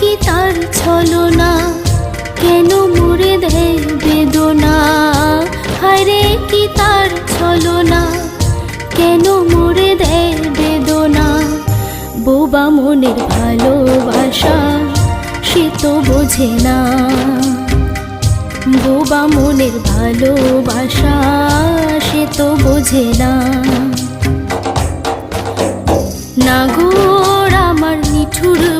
কি তার ছলনা? কেন মুড়ে দেয় বেদনা? হারে কি তার ছলনা? কেন মুড়ে দেয় বেদনা? বোবা মনের ভালোবাসা, সে তো বোঝে না। বোবা মনের ভালোবাসা, সে তো বোঝে না। নিঠুর